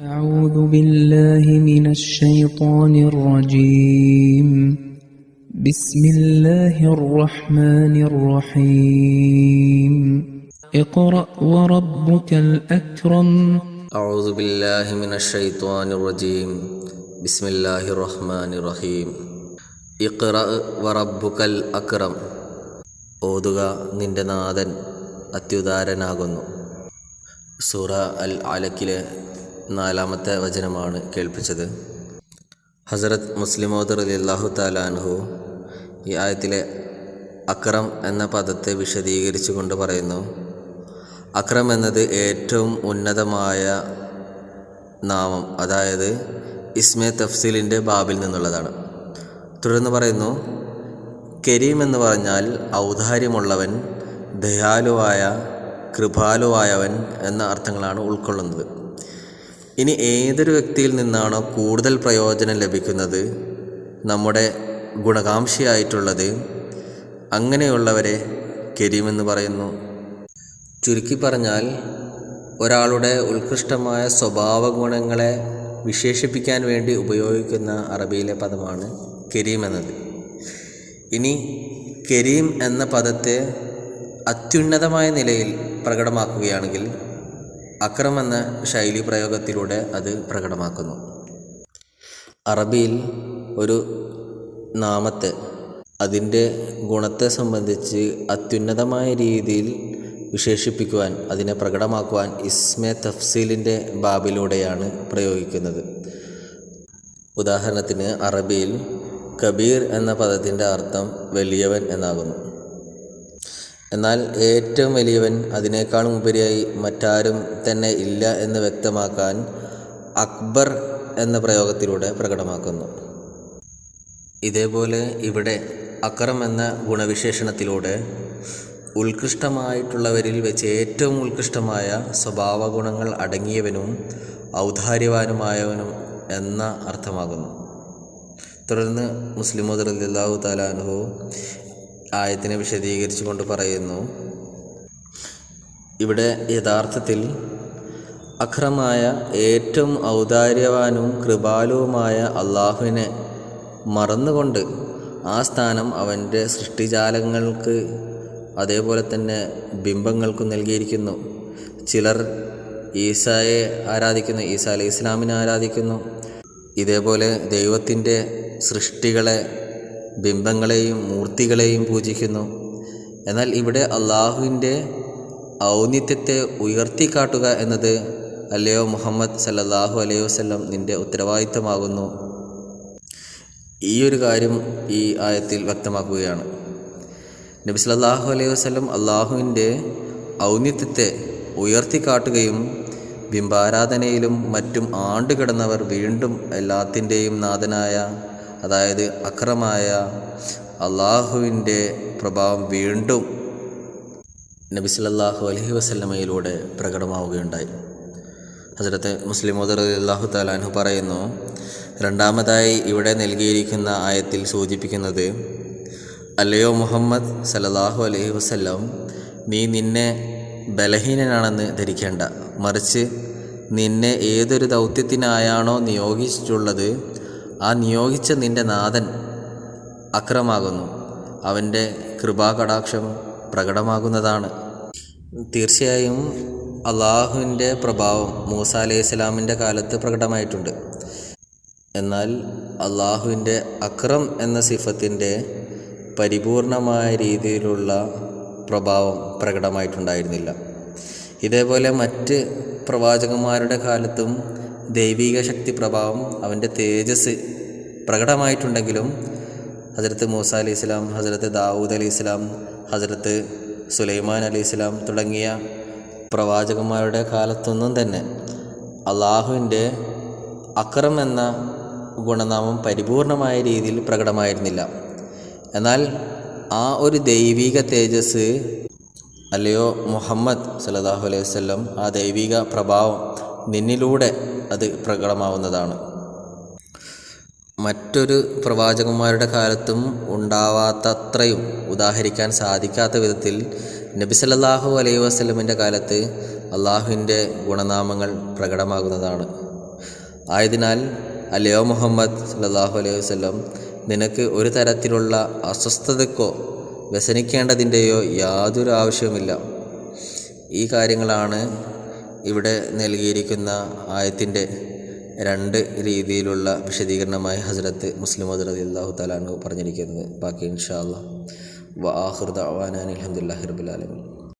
أعوذ بالله من الشيطان الرجيم بسم الله الرحمن الرحيم اقرأ وربك الأكرم أعوذ بالله من الشيطان الرجيم بسم الله الرحمن الرحيم ഇഖ്റ വറബ്ബുക്കൽ അക്രം ഓതുക നിന്റെ നാഥൻ അത്യുദാരനാകുന്നു സൂറ അൽ അലക്കിലെ നാലാമത്തെ വചനമാണ് കേൾപ്പിച്ചത്. ഹസരത് മുസ്ലിമോദർ അള്ളാഹു താലാൻഹു ഈ ആയത്തിലെ അക്രം എന്ന പദത്തെ വിശദീകരിച്ചു കൊണ്ട് പറയുന്നു അക്രം എന്നത് ഏറ്റവും ഉന്നതമായ നാമം അതായത് ഇസ്മെ തഫ്സീലിന്റെ ബാബിൽ നിന്നുള്ളതാണ്. തുടർന്ന് പറയുന്നു കരീം എന്ന് പറഞ്ഞാൽ ഔദാര്യമുള്ളവൻ ദയാലുവായ കൃപാലുവായവൻ എന്ന അർത്ഥങ്ങളാണ് ഉൾക്കൊള്ളുന്നത്. ഇനി ഏതൊരു വ്യക്തിയിൽ നിന്നാണോ കൂടുതൽ പ്രയോജനം ലഭിക്കുന്നത്? നമ്മുടെ ഗുണകാംക്ഷിയായിട്ടുള്ളത് അങ്ങനെയുള്ളവരെ കരീമെന്ന് പറയുന്നു. ചുരുക്കി പറഞ്ഞാൽ ഒരാളുടെ ഉത്കൃഷ്ടമായ സ്വഭാവ ഗുണങ്ങളെ വിശേഷിപ്പിക്കാൻ വേണ്ടി ഉപയോഗിക്കുന്ന അറബിയിലെ പദമാണ് കരീം എന്നത്. ഇനി കരീം എന്ന പദത്തെ അത്യുന്നതമായ നിലയിൽ പ്രകടമാക്കുകയാണെങ്കിൽ അക്രം എന്ന ശൈലി പ്രയോഗത്തിലൂടെ അത് പ്രകടമാക്കുന്നു. അറബിയിൽ ഒരു നാമത്തെ അതിന്റെ ഗുണത്തെ സംബന്ധിച്ച് അത്യുന്നതമായ രീതിയിൽ വിശേഷിപ്പിക്കുവാൻ അതിനെ പ്രകടമാക്കുവാൻ ഇസ്മെ തഫ്സീലിന്റെ ബാബിലൂടെയാണ് പ്രയോഗിക്കുന്നത്. ഉദാഹരണത്തിന് അറബിയിൽ കബീർ എന്ന പദത്തിന്റെ അർത്ഥം വലിയവൻ എന്നാകുന്നു. എന്നാൽ ഏറ്റവും വലിയവൻ അതിനേക്കാളും ഉപരിയായി മറ്റാരും തന്നെ ഇല്ല എന്ന് വ്യക്തമാക്കാൻ അക്ബർ എന്ന പ്രയോഗത്തിലൂടെ പ്രകടമാക്കുന്നു. ഇതേപോലെ ഇവിടെ അക്രം എന്ന ഗുണവിശേഷണത്തിലൂടെ ഉത്കൃഷ്ടമായിട്ടുള്ളവരിൽ വെച്ച് ഏറ്റവും ഉത്കൃഷ്ടമായ സ്വഭാവ ഗുണങ്ങൾ അടങ്ങിയവനും ഔദാര്യവാനുമായവനും എന്ന അർത്ഥമാകുന്നു. തുടർന്ന് മുസ്ലിം റളിയല്ലാഹു താലാനുഹു ആയത്തിനെ വിശദീകരിച്ചുകൊണ്ട് പറയുന്നു. ഇവിടെ യഥാർത്ഥത്തിൽ അക്രമായ ഏറ്റവും ഔദാര്യവാനും കൃപാലുവുമായ അള്ളാഹുവിനെ മറന്നുകൊണ്ട് ആ സ്ഥാനം അവന്റെ സൃഷ്ടിജാലങ്ങൾക്ക് അതേപോലെ തന്നെ ബിംബങ്ങൾക്കും നൽകിയിരിക്കുന്നു. ചിലർ ഈസായെ ആരാധിക്കുന്നു ഈസ അലൈഹി ഇസ്ലാമിനെ ആരാധിക്കുന്നു. ഇതേപോലെ ദൈവത്തിന്റെ സൃഷ്ടികളെ ബിംബങ്ങളെയും മൂർത്തികളെയും പൂജിക്കുന്നു. എന്നാൽ ഇവിടെ അള്ളാഹുവിന്റെ ഔന്നിത്യത്തെ ഉയർത്തിക്കാട്ടുക എന്നത് അല്ലയോ മുഹമ്മദ് സല്ലാഹു അലൈഹി വസ്ലം നിന്റെ ഉത്തരവാദിത്തമാകുന്നു. ഈ ഒരു കാര്യം ഈ ആയത്തിൽ വ്യക്തമാക്കുകയാണ്. നബി സല്ലല്ലാഹു അലൈഹി വസ്ലം അള്ളാഹുവിന്റെ ഔന്നിത്യത്തെ ഉയർത്തിക്കാട്ടുകയും ബിംബാരാധനയിലും മറ്റും ആണ്ടുകിടന്നവർ വീണ്ടും എല്ലാത്തിന്റെയും നാഥനായ അതായത് അക്രമായ അള്ളാഹുവിന്റെ പ്രഭാവം വീണ്ടും നബി സല്ലല്ലാഹു അലൈഹി വസ്ലമയിലൂടെ പ്രകടമാവുകയുണ്ടായി. ഹസരത്ത് മുസ്ലിം അള്ളാഹു താലാൻഹു പറയുന്നു രണ്ടാമതായി ഇവിടെ നൽകിയിരിക്കുന്ന ആയത്തിൽ സൂചിപ്പിക്കുന്നത് അല്ലയോ മുഹമ്മദ് സല്ലല്ലാഹു അലഹി വസല്ലം നീ നിന്നെ ബലഹീനനാണെന്ന് ധരിക്കേണ്ട. മറിച്ച് നിന്നെ ഏതൊരു ദൗത്യത്തിനായാണോ നിയോഗിച്ചിട്ടുള്ളത് ആ നിയോഗിച്ച നിന്റെ നാഥൻ അക്രമാകുന്നു. അവന്റെ കൃപാകടാക്ഷം പ്രകടമാകുന്നതാണ്. തീർച്ചയായും അള്ളാഹുവിന്റെ പ്രഭാവം മൂസ അലൈഹി സ്വലാമിന്റെ കാലത്ത് പ്രകടമായിട്ടുണ്ട്. എന്നാൽ അള്ളാഹുവിന്റെ അക്രം എന്ന സിഫത്തിന്റെ പരിപൂർണമായ രീതിയിലുള്ള പ്രഭാവം പ്രകടമായിട്ടുണ്ടായിരുന്നില്ല. ഇതേപോലെ മറ്റ് പ്രവാചകന്മാരുടെ കാലത്തും ദൈവിക ശക്തി പ്രഭാവം അവന്റെ തേജസ് പ്രകടമായിട്ടുണ്ടെങ്കിലും ഹജരത്ത് മൂസ അലി ഇസ്ലാം ഹജരത്ത് ദാവൂദ് അലി ഇസ്ലാം ഹജരത്ത് സുലൈമാൻ അലി ഇസ്ലാം തുടങ്ങിയ പ്രവാചകന്മാരുടെ കാലത്തൊന്നും തന്നെ അള്ളാഹുവിന്റെ അക്രം എന്ന ഗുണനാമം പരിപൂർണമായ രീതിയിൽ പ്രകടമായിരുന്നില്ല. എന്നാൽ ആ ഒരു ദൈവിക തേജസ് അല്ലയോ മുഹമ്മദ് സല്ലല്ലാഹു അലൈഹി വസല്ലം ആ ദൈവിക പ്രഭാവം നിന്നിലൂടെ അത് പ്രകടമാവുന്നതാണ്. മറ്റൊരു പ്രവാചകന്മാരുടെ കാലത്തും ഉണ്ടാവാത്തത്രയും ഉദാഹരിക്കാൻ സാധിക്കാത്ത വിധത്തിൽ നബി സല്ലല്ലാഹു അലൈഹി വസല്ലമയുടെ കാലത്ത് അള്ളാഹുവിന്റെ ഗുണനാമങ്ങൾ പ്രകടമാകുന്നതാണ്. ആയതിനാൽ അലയോ മുഹമ്മദ് സല്ലല്ലാഹു അലൈഹി വസല്ലം നിനക്ക് ഒരു തരത്തിലുള്ള അസ്വസ്ഥതക്കോ വ്യസനിക്കേണ്ടതിന്റെയോ യാതൊരു ആവശ്യവുമില്ല. ഈ കാര്യങ്ങളാണ് ഇവിടെ നൽകിയിരിക്കുന്ന ആയത്തിന്റെ രണ്ട് രീതിയിലുള്ള വിശദീകരണമായി ഹസ്രത്ത് മുസ്ലിം റതി അള്ളാഹു താലാണ് പറഞ്ഞിരിക്കുന്നത്. ബാക്കി ഇൻഷാ അള്ളാഹ്. വ ആഹൃദ അവാനാൻ അലഹമുല്ലാ റബുലാലമി